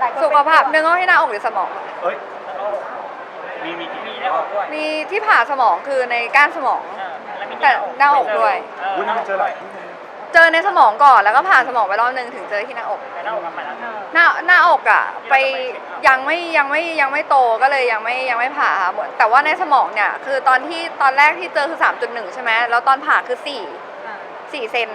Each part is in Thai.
หลายคนสุขภาพเป็นห่วงเนื้องอกที่หน้าอกหรือสมอง เอ้ย มีมีกี่มีรได้อออบกด้วยมีที่ผ่าสมองคือในก้านสมองเออแล้วมีแต่หน้าอกด้วย เอออุ้ยนี่มันเจอหลายที่เลยเจอในสมองก่อนแล้วก็ผ่าสมองไปรอบนึงถึงเจอที่หน้าอกไปหน้าอกกันไปแล้วหน้าหน้าอกอะไปยังไม่ยังไม่ยังไม่โตก็เลยยังไม่ยังไม่ผ่าค่ะแต่ว่าในสมองเนี่ยคือตอนที่ตอนแรกที่เจอคือ 3.1 ใช่ไหมแล้วตอนผ่าคือ4อ่า4เซน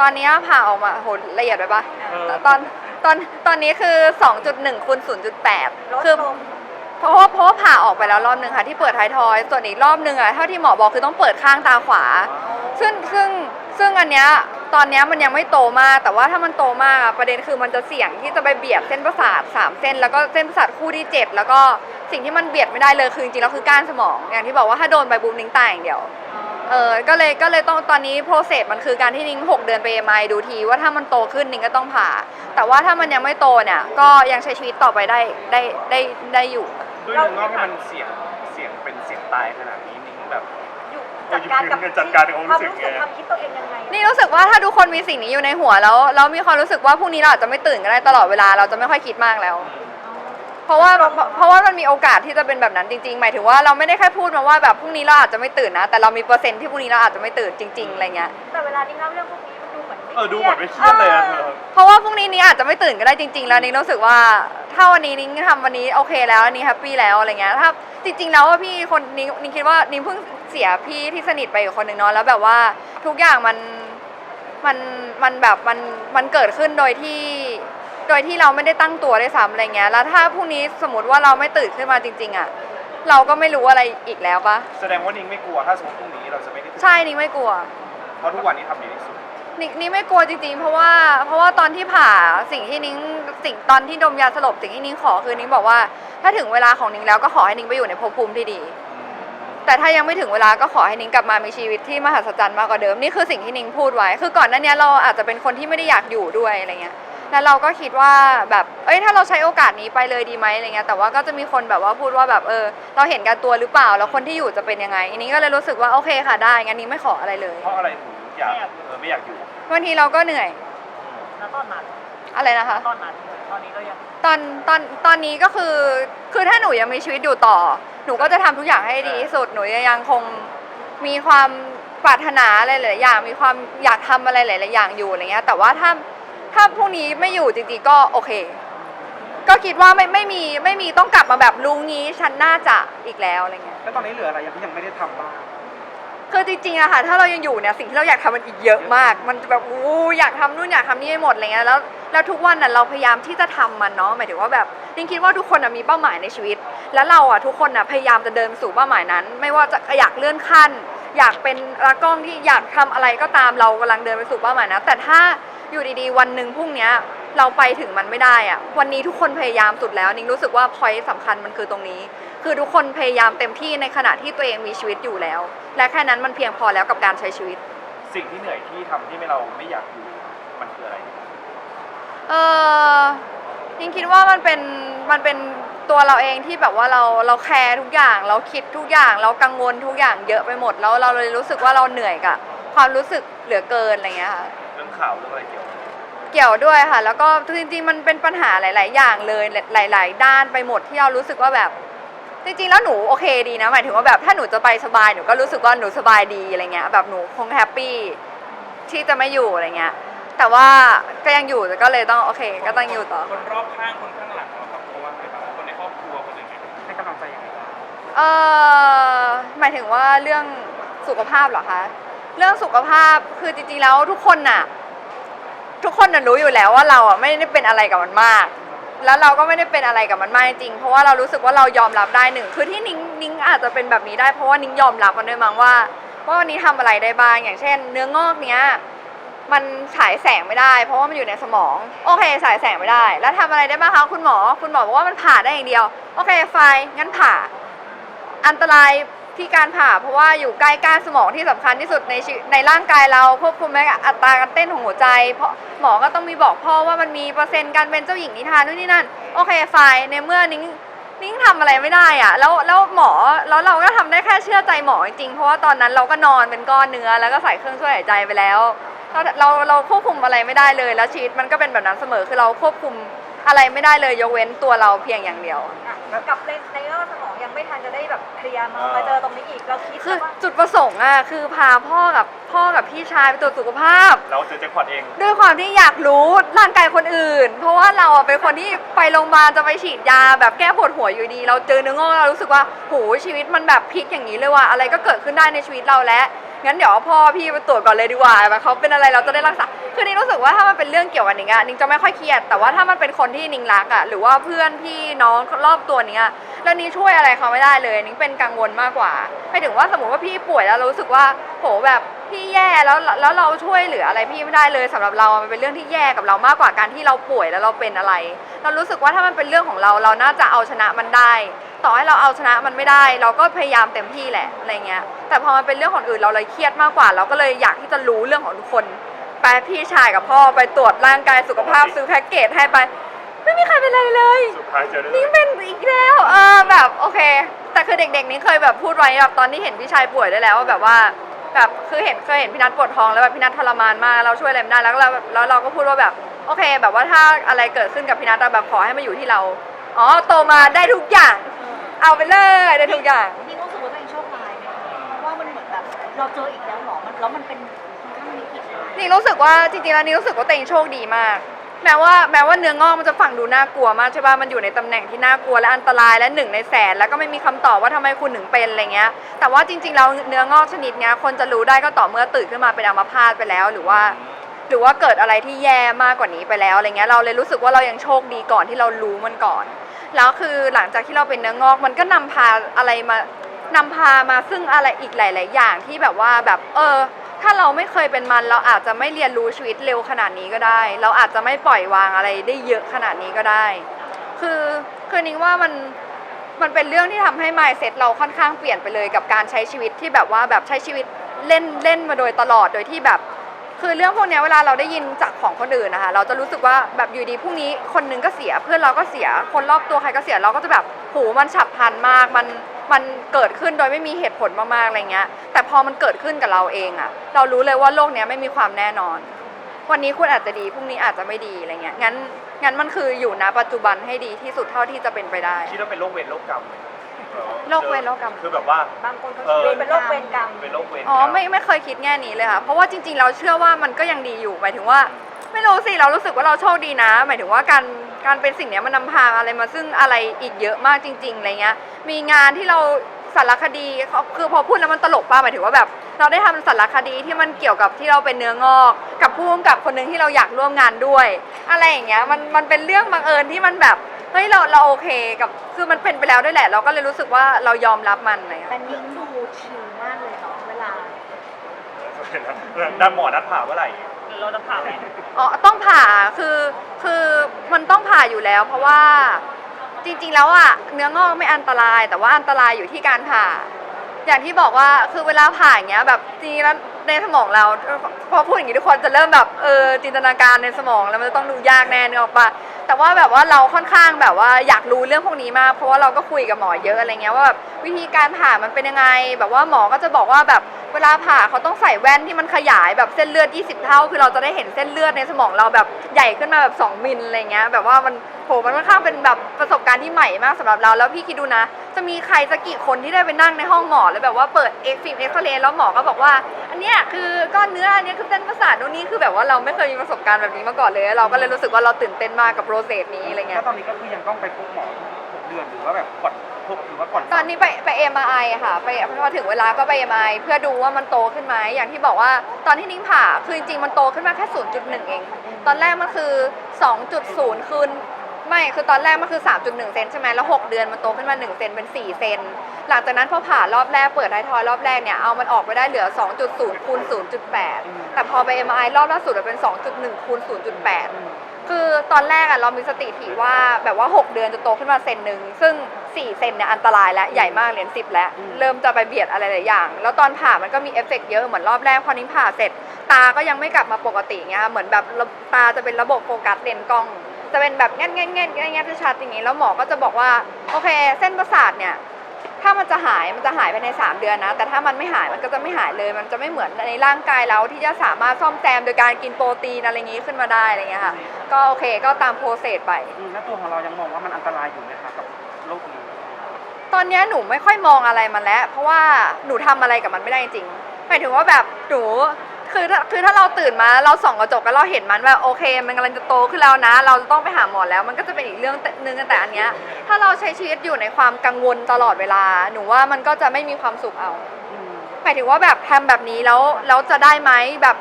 ตอนนี้ผ่าออกมาโหละเอียดไปปะเออตอน ตอนตอนนี้คือ 2.1คูณลด0.8 คือลงเพราะว่าเพราะว่าผ่าออกไปแล้วรอบนึงค่ะที่เปิดท้ายทอย ส่วนอีกรอบนึงอะเท่าที่หมอบอกคือต้องเปิดข้างตาขวา ซึ่งซึ่งซึ่งอันเนี้ยตอนเนี้ยมันยังไม่โตมาก แต่ว่าถ้ามันโตมากอะประเด็นคือมันจะเสี่ยงที่จะไปเบียดเส้นประสาทสามเส้น แล้วก็เส้นประสาทคู่ที่7แล้วก็สิ่งที่มันเบียดไม่ได้เลยคือจริงๆแล้วคือก้านสมองอย่างที่บอกว่าถ้าโดนไปบูมนิ้งตายอย่างเดียว เออก็เลยก็เลยต้องตอนนี้โปรเซสมันคือการที่นิ้งหกเดือนไปเอ็มไอดูที ว่าถ้ามันโตขึ้นนิ้งก็ต้องผ่า แต่ว่าถ้ามันยังไม่โตเนี่ยก็ยังใช้ชีวิตต่อไปได้ได้ได้ได้อยู่ ด้วยเนื้องอกที่มันเสี่ยงเสี่ยงเป็นเสี่ยงตายขนาดนี้นิ้งแบบ อยู่จัดการกับจัดการกับความรู้สึกไง ความคิดตัวเองยังไงนี่รู้สึกว่าถ้าทุกคนมีสิ่งนี้อยู่ในหัวแล้วแล้วมีความรู้สึกว่าพรุ่งนี้เราอาจจะไม่ตื่นก็ได้ตลอดเวลาเราจะไม่ค่อยคิดมากแล้ว เพราะว่าเพราะเพราะว่ามันมีโอกาสที่จะเป็นแบบนั้นจริงๆ หมายถึงว่าเราไม่ได้แค่พูดมาว่าแบบพรุ่งนี้เราอาจจะไม่ตื่นนะ แต่เรามีเปอร์เซ็นต์ที่พรุ่งนี้เราอาจจะไม่ตื่นจริงๆอะไรเงี้ย แต่เวลาที่เล่าเรื่องพวกนี้มันดูเหมือนไม่เออดูเหมือนไม่เครียดเลยอะเธอเพราะว่าพรุ่งนี้นี้อาจจะไม่ตื่นก็ได้จริง ๆ แล้วนิ้งรู้สึกว่าถ้าวันนี้นิ้งทำวันนี้โอเคแล้วอันนี้แฮปปี้แล้วอะไรเงี้ยถ้าจริงๆแล้วว่าพี่คนนิ้งนิ้งคิดว่านิ้งเพิ่งเสียพี่ที่สนิทไปอีกคนหนึ่งเนาะแล้วแบบว่าทุกอย่างมันมันมันแบบมันมันเกิดขึ้นโดยที่ โดยที่เราไม่ได้ตั้งตัวได้วยซ้ำอะไรเงี้ย แล้วถ้าพรุ่งนี้สมมติว่าเราไม่ตื่นขึ้นมาจริง ๆ อะ เราก็ไม่รู้อะไรอีกแล้วปะแสดงว่านิ้งไม่กลัวถ้าสมมติพรุ่งนี้เราจะไม่ได้ใช่นิ้งไม่กลัว เพราะทุกวันนี้ทำดีที่สุด นิ้งนิ้งไม่กลัวจริงๆ เพราะว่า เพราะว่าตอนที่ผ่าสิ่งที่นิ้งสิ่งตอนที่ดมยาสลบสิ่งที่นิ้งขอคือนิ้งบอกว่า ถ้าถึงเวลาของนิ้งแล้วก็ขอให้นิ้งไปอยู่ในภพภูมิที่ดี แต่ถ้ายังไม่ถึงเวลาก็ขอให้นิ้งกลับมามีชีวิตที่มหัศจรรย์มากกว่าเดิมนี่คือสิ่งที่นิ้งพูดไว้ คือก่อนหน้านี้เราอาจจะเป็นคนที่ไม่ได้อยากอยู่ด้วยอะไรเงี้ย แล้วเราก็คิดว่าแบบเอ้ยถ้าเราใช้โอกาสนี้ไปเลยดีไหมอะไรเงี้ยแต่ว่าก็จะมีคนแบบว่าพูดว่าแบบเออ เราเห็นแกันตัวหรือเปล่าแล้วคนที่อยู่จะเป็นยังไง อันนี้ก็เลยรู้สึกว่าโอเคค่ะได้งั้นนิ้งไม่ขออะไรเลยเพราะอะไรถึงอยากเออไม่อยากอยู่บางทีเราก็เหนื่อยแล้วตอนนั้นอะไรนะคะ ตอนนั้นตอนนี้ก็ยังตอนตอนตอนนี้ก็คือคือถ้าหนูยังมีชีวิตอยู่ต่อ หนูก็จะทำทุกอย่างให้ดีที่สุดหนูยังคงมีความปรารถนาอะไรหลายๆอย่างมีความอยากทำอะไรหลาย ๆ อย่างอยู่อะไรเงี้ยแต่ว่าถ้า ถ้าพรุ่งนี้ไม่อยู่จริงๆก็โอเค ก็คิดว่าไม่ไม่มีไม่มีต้องกลับมาแบบลุงนี้ฉันน่าจะอีกแล้วอะไรเงี้ยแล้วตอนนี้เหลืออะไรยังที่ยังไม่ได้ทำบ้าง คือจริงๆอะค่ะถ้าเรายังอยู่เนี่ยสิ่งที่เราอยากทำมันอีกเยอะมาก มันจะแบบอู้อยากทำนู่นอยากทำนี่ให้หมดอะไรเงี้ยแล้วแล้วทุกวันน่ะเราพยายามที่จะทำมันเนาะหมายถึงว่าแบบจริงคิดว่าทุกคนน่ะมีเป้าหมายในชีวิต แล้วเราอะทุกคนน่ะพยายามจะเดินไปสู่เป้าหมายนั้น ไม่ว่าจะอยากเลื่อนขั้น อยากเป็นรักกล้องที่อยากทำอะไรก็ตามเรากำลังเดินไปสู่เป้าหมายนะแต่ถ้า อยู่ดีๆ วันหนึ่งพรุ่งเนี้ยเราไปถึงมันไม่ได้อะวันนี้ทุกคนพยายามสุดแล้วนิ้งรู้สึกว่าพอยต์สำคัญมันคือตรงนี้ คือทุกคนพยายามเต็มที่ในขณะที่ตัวเองมีชีวิตอยู่แล้ว และแค่นั้นมันเพียงพอแล้วกับการใช้ชีวิต สิ่งที่เหนื่อยที่ทำที่ไม่เราไม่อยากอยู่มันคืออะไร เออยิงคิดว่ามันเป็นมันเป็นตัวเราเองที่แบบว่าเราเราแคร์ทุกอย่าง เราคิดทุกอย่าง เรากังวลทุกอย่างเยอะไปหมดแล้วเราเลยรู้สึกว่าเราเหนื่อยกับความรู้สึกเหลือเกินอะไรเงี้ยค่ะเรื่อง ข่าวเรื่องอะไรเกี่ยวเกี่ยวด้วยค่ะ แล้วก็จริงๆมันเป็นปัญหาหลาย ๆ อย่างเลยหลาย ๆ ด้านไปหมดที่เรารู้สึกว่าแบบ จริงๆ แล้วหนูโอเคดีนะหมายถึงว่าแบบถ้าหนูจะไปสบายหนูก็รู้สึกว่าหนูสบายดีอะไรเงี้ยแบบหนูคงแฮปปี้ที่จะไม่อยู่อะไรเงี้ยแต่ว่าก็ยังอยู่แต่ก็เลยต้องโอเค ก็ต้องอยู่ต่อ คนรอบข้างคนข้างหลังเราครับเพราะว่าไงบ้างคนในครอบครัวคนอื่นให้กำลังใจยังไงบ้างเออหมายถึงว่าเรื่องสุขภาพเหรอคะ เรื่องสุขภาพคือจริงๆแล้วทุกคนน่ะ ทุกคนน่ะรู้อยู่แล้วว่าเราอะไม่ได้เป็นอะไรกับมันมาก แล้วเราก็ไม่ได้เป็นอะไรกับมันมากจริงเพราะว่าเรารู้สึกว่าเรายอมรับได้หนึ่งคือที่นิ้งนิ้งอาจจะเป็นแบบนี้ได้เพราะว่านิ้งยอมรับมันด้วยมั้งว่าว่าวันนี้ทำอะไรได้บ้างอย่างเช่น เนื้องอกเนี้ยมันฉายแสงไม่ได้ เพราะว่ามันอยู่ในสมอง โอเคฉายแสงไม่ได้ แล้วทำอะไรได้บ้างคะคุณหมอ คุณหมอบอกว่ามันผ่าได้อย่างเดียว โอเคไฟงั้นผ่า อันตราย ที่การผ่าเพราะว่าอยู่ใกล้ก้านสมองที่สำคัญที่สุดในในร่างกายเราควบคุมแม้อัตราการเต้นของหัวใจ เพราะหมอก็ต้องมีบอกพ่อว่ามันมีเปอร์เซ็นต์การเป็นเจ้าหญิงนิทานนู่นนี่นั่นโอเคไฟในเมื่อนิ้งนิ้งทำอะไรไม่ได้อะแล้วแล้วหมอแล้วเราก็ทำได้แค่เชื่อใจหมอจริงเพราะว่าตอนนั้นเราก็นอนเป็นก้อนเนื้อแล้วก็ใส่เครื่องช่วยหายใจไปแล้วเราเราเราควบคุมอะไรไม่ได้เลยแล้วชีวิตมันก็เป็นแบบนั้นเสมอคือเราควบคุม อะไรไม่ได้เลยยกเว้นตัวเราเพียงอย่างเดียว อะกับในในเรื่องสมองยังไม่ทันจะได้แบบเคลียร์มามาเจอตรงนี้อีกเราคิดคือว่าจุดประสงค์อะคือพาพ่อกับพ่อกับพี่ชายไปตรวจสุขภาพ เราเจอแจ็คพอตเอง ด้วยความที่อยากรู้ร่างกายคนอื่น เพราะว่าเราอะเป็นคนที่ไปโรงพยาบาลจะไปฉีดยาแบบแก้ปวดหัวอยู่ดี เราเจอเนื้องอกเรารู้สึกว่าโหชีวิตมันแบบพลิกอย่างนี้เลยว่ะอะไรก็เกิดขึ้นได้ในชีวิตเราแล้ว งั้นเดี๋ยวพ่อพี่ไปตรวจก่อนเลยดีกว่าแบบเขาเป็นอะไรเราจะได้รักษาคือนิ้งรู้สึกว่าถ้ามันเป็นเรื่องเกี่ยวกับนิ้งอะนิ้งจะไม่ค่อยเครียด แต่ว่าถ้ามันเป็นคนที่นิ้งรักอะหรือว่าเพื่อนพี่น้องรอบตัวนิ้งอะแล้วนิ้งช่วยอะไรเขาไม่ได้เลยนิ้งเป็นกังวลมากกว่าไปถึงว่าสมมติว่าพี่ป่วยแล้วรารู้สึกว่าโหแบบ พี่แย่แล้วแล้วเราช่วยเหลืออะไรพี่ไม่ได้เลยสำหรับเรา มันเป็นเรื่องที่แย่กับเรามากกว่าการที่เราป่วยแล้วเราเป็นอะไร เรารู้สึกว่าถ้ามันเป็นเรื่องของเราเราน่าจะเอาชนะมันได้ ต่อให้เราเอาชนะมันไม่ได้ เราก็พยายามเต็มที่แหละอะไรเงี้ย แต่พอมันเป็นเรื่องของอื่นเราเลยเครียดมากกว่า เราก็เลยอยากที่จะรู้เรื่องของทุกคนไปพี่ชายกับพ่อไปตรวจร่างกายสุขภาพซื้อแพ็กเกจให้ไป ไม่มีใครเป็นอะไรเลยสุดท้ายเจอได้นี่เป็นอีกแล้วเออแบบโอเค แต่คือเด็กๆนี้เคยแบบพูดไว้แบบตอนที่เห็นพี่ชายป่วยได้แล้วว่าแบบว่า แบบคือเห็นเคยเห็นพี่นัทปวดท้องแล้วแบบพี่นัททรมานมากเราช่วยอะไรไม่ได้แล้วเราแล้วเราก็พูดว่าแบบโอเค แบบว่าถ้าอะไรเกิดขึ้นกับพี่นัทอะแบบขอให้มาอยู่ที่เราอ๋อโตมาได้ทุกอย่าง เอาไปเลยได้ทุกอย่างนี่รู้สึกว่าตัวเองโชคร้ายไหมเพราะว่ามันเหมือนแบบเราเจออีกแล้วหรอมันแล้วมันเป็นค่อนข้างวิกฤตมากนี่รู้สึกว่าจริงๆแล้วนี่รู้สึกว่าตัวเองโชคดีมาก แม้ว่าแม้ว่าเนื้องอกมันจะฟังดูน่ากลัวมากใช่ป่ะมันอยู่ในตำแหน่งที่น่ากลัวและอันตรายและหนึ่งในแสนแล้วก็ไม่มีคำตอบว่าทำไมคุณถึงเป็นอะไรเงี้ย แต่ว่าจริงๆแล้วเนื้องอกชนิดเนี้ยคนจะรู้ได้ก็ต่อเมื่อตื่นขึ้นมาเป็นอัมพาตไปแล้วหรือว่า หรือว่าเกิดอะไรที่แย่มากกว่านี้ไปแล้วอะไรเงี้ยเราเลยรู้สึกว่าเรายังโชคดีก่อนที่เรารู้มันก่อน แล้วคือหลังจากที่เราเป็นเนื้องอกมันก็นำพาอะไรมานำพามาซึ่งอะไรอีกหลาย ๆ อย่างที่แบบว่าแบบเออ ถ้าเราไม่เคยเป็นมันเราอาจจะไม่เรียนรู้ชีวิตเร็วขนาดนี้ก็ได้ เราอาจจะไม่ปล่อยวางอะไรได้เยอะขนาดนี้ก็ได้ คือคือนิ้งว่ามันมันเป็นเรื่องที่ทำให้ mindset เราค่อนข้างเปลี่ยนไปเลยกับการใช้ชีวิตที่แบบว่าแบบใช้ชีวิตเล่นเล่นมาโดยตลอดโดยที่แบบ คือเรื่องพวกนี้เวลาเราได้ยินจากของคนอื่นนะคะ เราจะรู้สึกว่าแบบอยู่ดีพรุ่งนี้คนหนึงก็เสีย เพื่อนเราก็เสีย คนรอบตัวใครก็เสียเราก็จะแบบโหมันฉับพลันมากมัน มันเกิดขึ้นโดยไม่มีเหตุผลมากๆอะไรเงี้ย แต่พอมันเกิดขึ้นกับเราเองอะเรารู้เลยว่าโลกเนี้ยไม่มีความแน่นอน วันนี้คุณอาจจะดีพรุ่งนี้อาจจะไม่ดีอะไรเงี้ยงั้นงั้นมันคืออยู่ณปัจจุบันให้ดีที่สุดเท่าที่จะเป็นไปได้ คิดว่าเป็นโรคเวรโรคกรรมไหมโรคเวรโรคกรรม คือแบบว่า บางคนเขาเออเป็นโรคเวรกรรม เป็นโรคเวรอ๋อไม่ไม่เคยคิดแง่นี้เลยค่ะเพราะว่าจริง ๆ เราเชื่อว่ามันก็ยังดีอยู่หมายถึงว่า ไม่รู้สิเรารู้สึกว่าเราโชคดีนะ หมายถึงว่าการ การเป็นสิ่งเนี้ยมันนำพาอะไรมาซึ่งอะไรอีกเยอะมากจริงๆอะไรเงี้ยมีงานที่เราสารคดีเขาคือพอพูดแล้วมันตลกป่ะหมายถึงว่าแบบ เราได้ทำสารคดีที่มันเกี่ยวกับที่เราเป็นเนื้องอก กับผู้กำกับคนหนึ่งที่เราอยากร่วมงานด้วย อะไรอย่างเงี้ยมันมันเป็นเรื่องบังเอิญที่มันแบบเฮ้ยเราเราโอเคกับคือมันเป็นไปแล้วด้วยแหละ เราก็เลยรู้สึกว่าเรายอมรับมันอะไรเลยแต่นิ้งดูชิลมากเลยเนาะเวลา นัดหมอนัดผ่าเมื่อไหร่หรือ เราจะผ่าไหมอ๋อต้องผ่าคือคือมันต้องผ่าอยู่แล้ว เพราะว่าจริงๆแล้วอะเนื้องอกไม่อันตราย แต่ว่าอันตรายอยู่ที่การผ่า อย่างที่บอกว่าคือเวลาผ่าอย่างเงี้ยแบบจริงๆแล้วในสมองเราพอพูดอย่างนี้ทุกคนจะเริ่มแบบเออจินตนาการในสมองแล้วมันจะต้องดูยากแน่นึกออกปะ แต่ว่าแบบว่าเราค่อนข้างแบบว่าอยากรู้เรื่องพวกนี้มาก เพราะว่าเราก็คุยกับหมอเยอะอะไรเงี้ยว่าแบบวิธีการผ่ามันเป็นยังไง แบบว่าหมอก็จะบอกว่าแบบเวลาผ่าเขาต้องใส่แว่นที่มันขยายแบบเส้นเลือด 20 เท่า คือเราจะได้เห็นเส้นเลือดในสมองเราแบบใหญ่ขึ้นมาแบบ 2 มิลอะไรเงี้ยแบบว่ามันโหมันค่อนข้างเป็นแบบประสบการณ์ที่ใหม่มากสำหรับเราแล้วพี่คิดดูนะ จะมีใครสักกี่คนที่ได้ไปนั่งในห้องหมอแล้วแบบว่าเปิดเอ็กซ์ฟิล์มเอ็กซเรย์แล้วหมอก็บอกว่า อันเนี้ยคือก้อนเนื้ออันเนี้ยคือเส้นประสาทตรงนี้คือแบบว่าเราไม่เคยมีประสบการณ์แบบนี้มาก่อนเลย เราก็เลยรู้สึกว่าเราตื่นเต้นมากกับโปรเซสนี้อะไรเงี้แล้ยวตอนนี้ก็คือยังต้องไปพบหมอทุกเดือนหรือว่าแบบก่อนพบหรือว่าก่อนตอนนี้ไปไป MRI อะค่ะ ไปพอถึงเวลาก็ไป MRI เพื่อดูว่ามันโตขึ้นไหมอย่างที่บอกว่าตอนที่นิ้งผ่าคือจริงๆมันโตขึ้นมาแค่ 0.1 เอง ตอนแรกมันคือ 2.0 คืนไม่คือตอนแรกมันคือ 3.1 เซนใช่ไหมแล้ว 6 เดือนมันโตขึ้นมา 1 เซนเป็น 4 เซน หลังจากนั้นพอผ่ารอบแรกเปิดไทยทอยรอบแรกเนี่ยเอามันออกไปได้เหลือ 2.0คูณ0.8 แต่พอไป MRI รอบล่าสุดมันเป็น 2.1คูณ0.8 คือตอนแรกอะเรามีสติถี่ว่าแบบว่า 6 เดือนจะโตขึ้นมาเซนหนึ่งซึ่ง 4 เซนเนี่ยอันตรายแล้วใหญ่มากเหรียญ10แล้ว เริ่มจะไปเบียดอะไรหลายอย่าง แล้วตอนผ่ามันก็มีเอฟเฟกต์เยอะเหมือนรอบแรกพอนิ้งผ่าเสร็จ ตาก็ยังไม่กลับมาปกติเงี้ยค่ะเหมือนแบบระตาจะเป็นระบบโฟกัสเลนส์กล้อง จะเป็นแบบแง่นแง่นแง่นแง่นแง่นชัดๆอย่างงี้แล้วหมอก็จะบอกว่าโอเค เส้นประสาทเนี่ย ถ้ามันจะหายมันจะหายภายใน 3 เดือนนะ แต่ถ้ามันไม่หายมันก็จะไม่หายเลย มันจะไม่เหมือนในร่างกายเราที่จะสามารถซ่อมแซมโดยการกินโปรตีนอะไรอย่างงี้ขึ้นมาได้อะไรเงี้ยค่ะ ก็โอเคก็ตามโปรเซสไป อืมแล้วตัวของเรายังมองว่ามันอันตรายอยู่ไหมคะกับโรคนี้ ตอนเนี้ยหนูไม่ค่อยมองอะไรมันแล้ว เพราะว่าหนูทำอะไรกับมันไม่ได้จริงหมายถึงว่าแบบหนู คือถ้าคือถ้าเราตื่นมาเราส่องกระจกแล้วเราเห็นมันว่าโอเค มันกำลังจะโตขึ้นแล้วนะ เราจะต้องไปหาหมอแล้ว มันก็จะเป็นอีกเรื่องนึงแต่อันเนี้ยถ้าเราใช้ชีวิตอยู่ในความกังวลตลอดเวลา หนูว่ามันก็จะไม่มีความสุขเอาอืมหมายถึงว่าแบบทำแบบนี้แล้วแล้วจะได้ไหมแบบ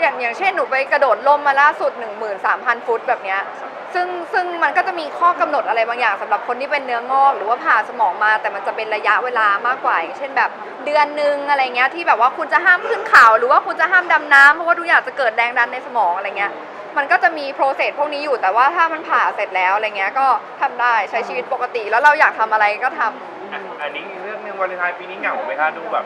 อย่างอย่างเช่นหนูไปกระโดดล่มมาล่าสุด 13,000 ฟุตแบบเนี้ย ซึ่งซึ่งมันก็จะมีข้อกำหนดอะไรบางอย่างสำหรับคนที่เป็นเนื้องอก หรือว่าผ่าสมองมา แต่มันจะเป็นระยะเวลามากกว่าอย่างเช่นแบบเดือนหนึ่งอะไรเงี้ยที่แบบว่าคุณจะห้ามขึ้นเขาหรือว่าคุณจะห้ามดำน้ำเพราะว่าทุกอย่างจะเกิดแรงดันในสมองอะไรเงี้ยมันก็จะมีโปรเซสพวกนี้อยู่แต่ว่าถ้ามันผ่าเสร็จแล้วอะไรเงี้ยก็ทำได้ใช้ชีวิตปกติ แล้วเราอยากทำอะไรก็ทำอะอันนี้เรื่องหนึงวันเลนไทน์ปีนี้เหงาไหมคะดูแบบ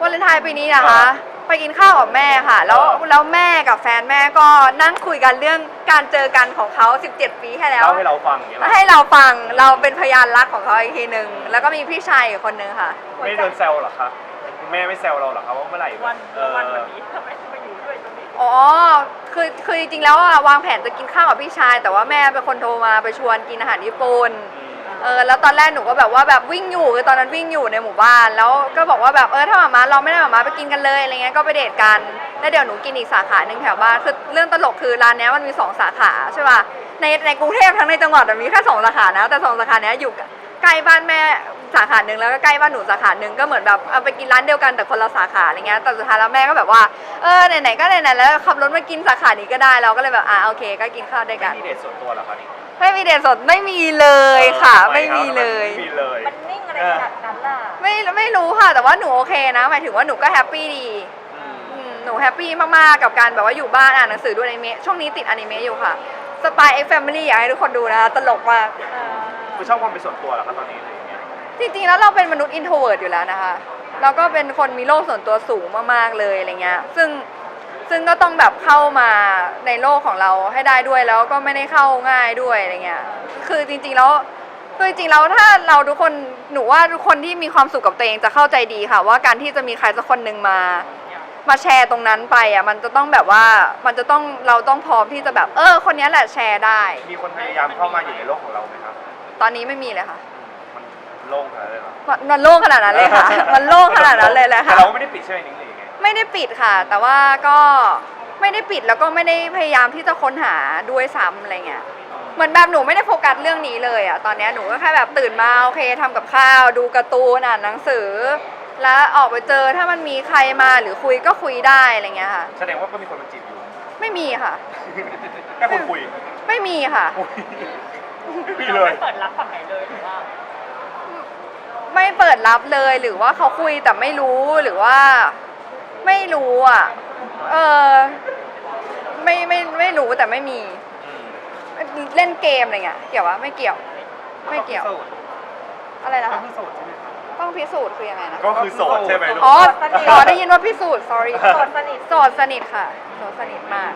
วาเลนไทน์ปีนี้นะคะ ไปกินข้าวกับแม่ค่ะ แล้วเออ แล้วแม่กับแฟนแม่ก็นั่งคุยกันเรื่องการเจอกันของเขา 17 ปีให้แล้ว เล่าให้เราฟังอย่างเงี้ยเหรอให้เราฟังเราเป็นพยานรักของเขาอีกทีหนึ่งแล้วก็มีพี่ชายอีกคนนึงค่ะ ไม่ได้โดนแซวเหรอคะคุณแม่ไม่แซวเราเหรอคะว่าเมื่อไหร่วันเออวันวันนี้ทำไมมาอยู่ด้วยตรงนี้อ๋อ คือ คือจริงๆ แล้วอะวางแผนจะกินข้าวกับพี่ชาย แต่ว่าแม่เป็นคนโทรมาไปชวนกินอาหารญี่ปุ่น เออแล้วตอนแรกหนูก็แบบว่าแบบวิ่งอยู่คือตอนนั้นวิ่งอยู่ในหมู่บ้าน แล้วก็บอกว่าแบบเออถ้าหมามาเราไม่ได้หมามาไปกินกันเลยอะไรเงี้ยก็ไปเดทกันแล้วเดี๋ยวหนูกินอีกสาขาหนึ่งแถวบ้านคือเรื่องตลกคือร้านเนี้ยมันมีสองสาขาใช่ป่ะในในกรุงเทพทั้งในจังหวัดมีแค่สองสาขานะแต่สองสาขาเนี้ยอยู่ใกล้บ้านแม่สาขาหนึ่งแล้วก็ใกล้บ้านหนูสาขาหนึ่งก็เหมือนแบบเอาไปกินร้านเดียวกันแต่คนละสาขาอะไรเงี้ยแต่สุดท้ายแล้วแม่ก็แบบว่าเออไหนๆก็ไหนๆแล้วขับรถมากินสาขานี้ก็ได้เราก็เลยแบบอะโอเค ก็กินข้าวด้วยกัน มีเดทส่วนตัวเหรอคะนี่ ไม่มีเดทสดไม่มีเลยค่ะ ไม่มีเลย ไม่มีเลย มันนิ่งอะไรขนาดนั้นล่ะไม่ไม่รู้ค่ะ แต่ว่าหนูโอเคนะ หมายถึงว่าหนูก็แฮปปี้ดีอืมอืมหนูแฮปปี้มาก ๆ กับการแบบว่าอยู่บ้านอ่านหนังสือดูอนิเมะช่วงนี้ติดอนิเมะอยู่ค่ะสปายเอ็กแฟมิลี่อยากให้ทุกคนดูนะ ตลกมากคือชอบความเป็นส่วนตัวเหรอคะตอนนี้อะไรอย่างเงี้ยจริง ๆ แล้วเราเป็นมนุษย์อินโทรเวิร์ดอยู่แล้วนะคะ เราก็เป็นคนมีโลกส่วนตัวสูงมาก ๆ เลยอะไรเงี้ย ซึ่ง ซึ่งก็ต้องแบบเข้ามาในโลกของเราให้ได้ด้วยแล้วก็ไม่ได้เข้าง่ายด้วยอะไรเงี้ยคือจริงๆแล้วคือจริงๆแล้วถ้าเราทุกคนหนูว่าทุกคนที่มีความสุขกับตัวเองจะเข้าใจดีค่ะ ว่าการที่จะมีใครสักคนหนึ่งมา มาแชร์ตรงนั้นไปอะมันจะต้องแบบว่ามันจะต้องเราต้องพร้อมที่จะแบบเออ คนนี้แหละแชร์ได้ มีคนพยายามเข้ามาอยู่ในโลกของเราไหมครับ ตอนนี้ไม่มีเลยค่ะ มันโล่งขนาดนั้นเลยเหรอมันมันโล่งขนาดนั้นเลยค่ะ มันโล่งขนาดนั้นเลยแหละแต่ค่ะ เราก็ไม่ได้ปิดใช่ไหมนิ้งหรือยังไง ไม่ได้ปิดค่ะ แต่ว่าก็ไม่ได้ปิดแล้วก็ไม่ได้พยายามที่จะค้นหาด้วยซ้ำอะไรเงี้ยเหมือนแบบหนูไม่ได้โฟกัสเรื่องนี้เลยอะตอนเนี้ยหนูก็แค่แบบตื่นมาโอเคทำกับข้าว ดูการ์ตูนอ่านหนังสือ แล้วออกไปเจอถ้ามันมีใครมาหรือคุยก็คุยได้อะไรเงี้ยค่ะ แสดงว่าก็มีคนมาจีบอยู่ ไม่มีค่ะ แค่คนคุยไม่มีค่ะไม่มีเราเลยไม่เปิดรับฝั่งไหนเลยหรือว่าไม่เปิดรับเลยหรือว่าเขาคุยแต่ไม่รู้หรือว่า ไม่รู้อะ เออไม่ไม่ไม่รู้แต่ไม่มี เล่นเกมอะไรเงี้ยเกี่ยววะไม่เกี่ยว ไม่เกี่ยว อะไรนะก็คะคือโสดใช่ไหมคะต้องพิสูจน์คือยังไงนะ ก็คือโสดใช่ไหมลูก อ๋ออ๋อได้ยินว่าพิสูจน์ sorry โสดสนิท โสดสนิทค่ะ โสดสนิทมาก